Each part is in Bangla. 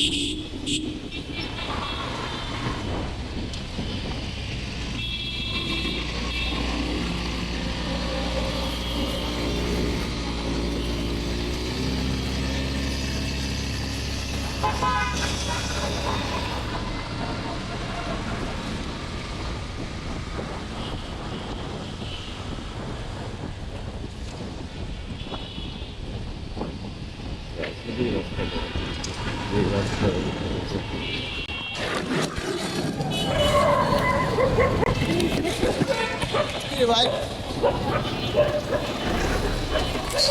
ちょっと待って。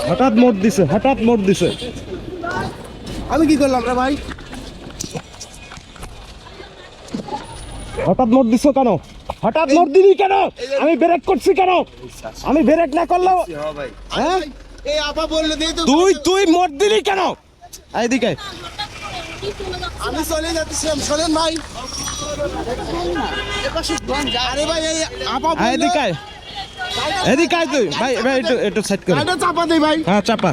হঠাৎ মোড় দিছে হঠাৎ মোড় দিছে। আমি কি করলাম রে ভাই? হঠাৎ মোড় দিছো কেন? হঠাৎ মোড় দিলি কেন? আমি ব্রেক করছি কেন? আমি ব্রেক না করলাম হ্যাঁ? তুই তুই মোড় দিলি কেন? এইদিকে। আমি চলে যাচ্ছিলাম শোনেন ভাই। আরে ভাই এই আপা আয়। এদিকে আয় তুই। ভাই ভাই একটু একটু সাইড করে। এটা চাপা দেই ভাই। হ্যাঁ চাপা।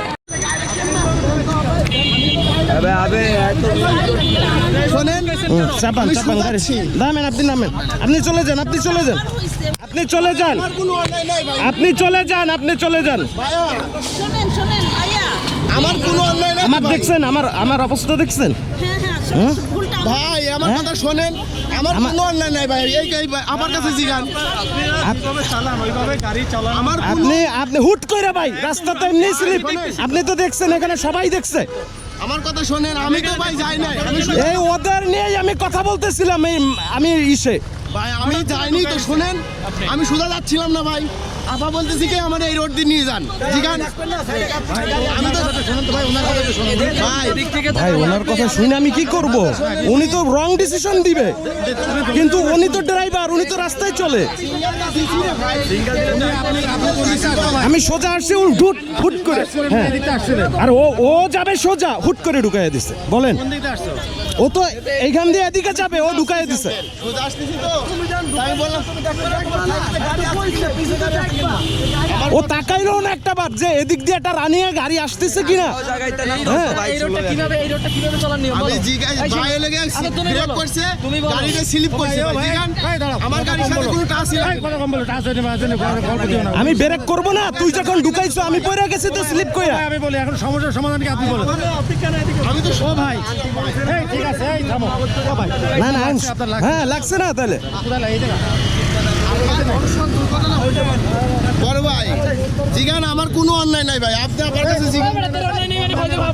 শোনেন হুম, চাপান আমি চাপান গাড়ি। শুধাচ্ছি। নামেন আপনি নামেন। আপনি চলে যান আপনি চলে যান। আপনি চলে যান। আমার কোনো অন্যায় নাই ভাই। আপনি চলে যান আপনি চলে যান। শোনেন শোনেন আমার কোনো অন্যায় নাই আমার দেখছেন আমার আমার অবস্থা দেখছেন? হ্যাঁ হ্যাঁ হ্যাঁ? শোনেন। ভাই আমার? কথা শোনেন। আমার কোনো অন্যায় নাই ভাই। এই এই আমার কাছে জিগান। আমার আপনি আপনি হুট করে ভাই রাস্তা তো এমনি স্লিপ। আপনি তো দেখছেন এখানে সবাই দেখছে। আমার কথা শোনেন আমি তো ভাই যাই নাই। এই ওদের নিয়েই আমি কথা বলতেছিলাম আমি ইসে। ভাই আমি যাইনি তো শোনেন। আমি সোজা যাচ্ছিলাম না ভাই। আপা বলতেছি কি আমার এই রোড দিয়ে নিয়ে যান। জিগান আমি তো শোনেন ভাই, ওনার কথা শুনে আমি কি করব? উনি তো রং ডিসিশন দিবে। কিন্তু উনি তো ড্রাইভার উনি তো রাস্তায় চলে। আমি সোজা আসছি ও হুট হুট করে। হ্যাঁ। আর ও ও যাবে সোজা, হুট করে ঢুকাইয়া দিছে। বলেন। ও তো এইখান দিয়ে এদিকে যাবে ও ঢুকাইয়া দিছে। সুদা আসতেছি তো আমি বললাম ও তাকাইলো না একটা বার যে এদিক দিয়ে একটা রানিয়ে গাড়ি আসতেছে কিনা? হ্যাঁ। আমি লেগে ব্রেক করছে। গাড়িটা স্লিপ করছে। ভাই জিগান আমার গাড়ির সাথে কোনো টাচ নাই আমি ব্রেক করব না তুই যখন ঢুকাইছো আমি পড়ে গেছি তো স্লিপ কইরা। আমি বলি এখন সমস্যার সমাধান কি আপনি বলেন? আমি তো সব ভাই ঠিক আছে। না না হ্যাঁ লাগছে না তাহলে কোথায় লাগে এই জায়গা বড় ভাই জিগান আমার কোনো অন্যায় নাই ভাই আপনি আমার কাছে জিগান তোমার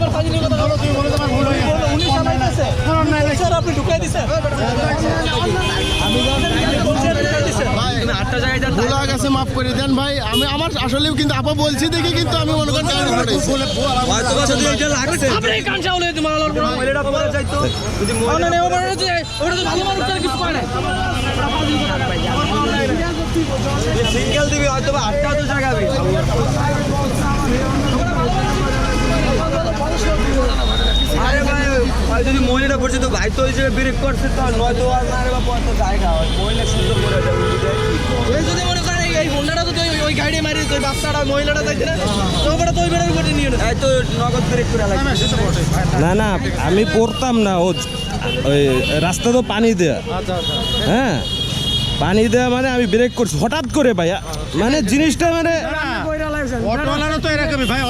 ভুল গেছে মাফ করে দেন ভাই। আমি আমার আসলেও কিন্তু আপা বলছি দেখে কিন্তু আমি মনে করেন গাড়ি পড়েছি আপনি কান চাউলে দিতে মারা লড়বো না না ওটা যে ওটা তো ভালো মানুষ তার কিছু করে না। সিঙ্গেল দিবি হয়তো আটটা তো জাগাবে। আরে ভাই ভাই যদি মহিলাটা পড়ছে তো ভাই তো জায়গায় ব্রেক করছে তো নয়তো আর না রে বাবা তো জায়গা বাচ্চাটা মহিলাটা না তো তো ওই বেড়ার উপরে নিয়ে এই তো নগদ করে লাগবে। না না আমি পড়তাম না ও ওই রাস্তা তো পানি দেয়া। হ্যাঁ পানি দেয়া মানে আমি ব্রেক করছি। হঠাৎ করে ভাই মানে জিনিসটা মানে তো এরকমই ভাই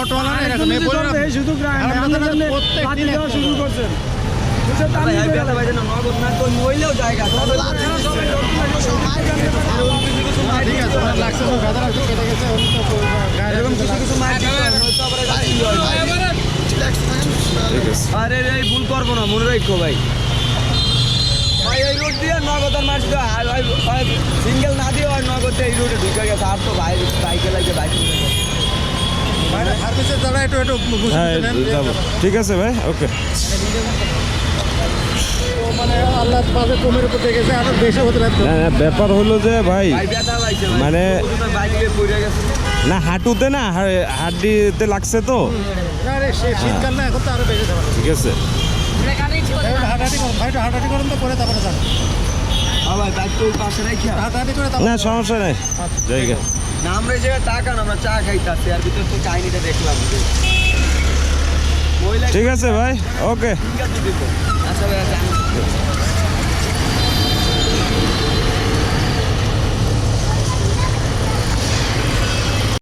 এই নগদ না তো মহিলাও জায়গা। ঠিক গাদা কেটে গেছে এরকম কিছু কিছু? আরে রে ভুল করব না মনে রাখো ভাই। ভাই এই রোড দিয়ে সিঙ্গেল না দিয়ে আর নগদ দিয়ে এই রোডে ঢুকে গেছে। আর তো ভাই বাইকে লাগে বাইক হ্যাঁ দেন। ঠিক আছে ভাই ওকে। মানে আল্লাহ পাশে কমের উপর দেখেছে আরও বেশি হতে পারতো না না, ব্যাপার হলো যে ভাই। মানে- প্রথমে বাইকে পড়ে গেছে। না হাঁটুতে না হাড্ডিতে লাগছে তো। আরে সে শীতকাল না এখন তো আরও বেশি ঠিক আছে। হাঁটাহাঁটি করুন ভাই হাঁটাহাঁটি করুন তো করে তারপরে যান। হ্যাঁ হাঁটাহাঁটি করে না সমস্যা নেই। জায়গা। না আমরা এই জায়গায় তাকান আমরা চা খাইতাছি আর ভিতর তো কাহিনিটা দেখলাম ঠিক আছে ভাই ওকে। আচ্ছা ভাই Yeah.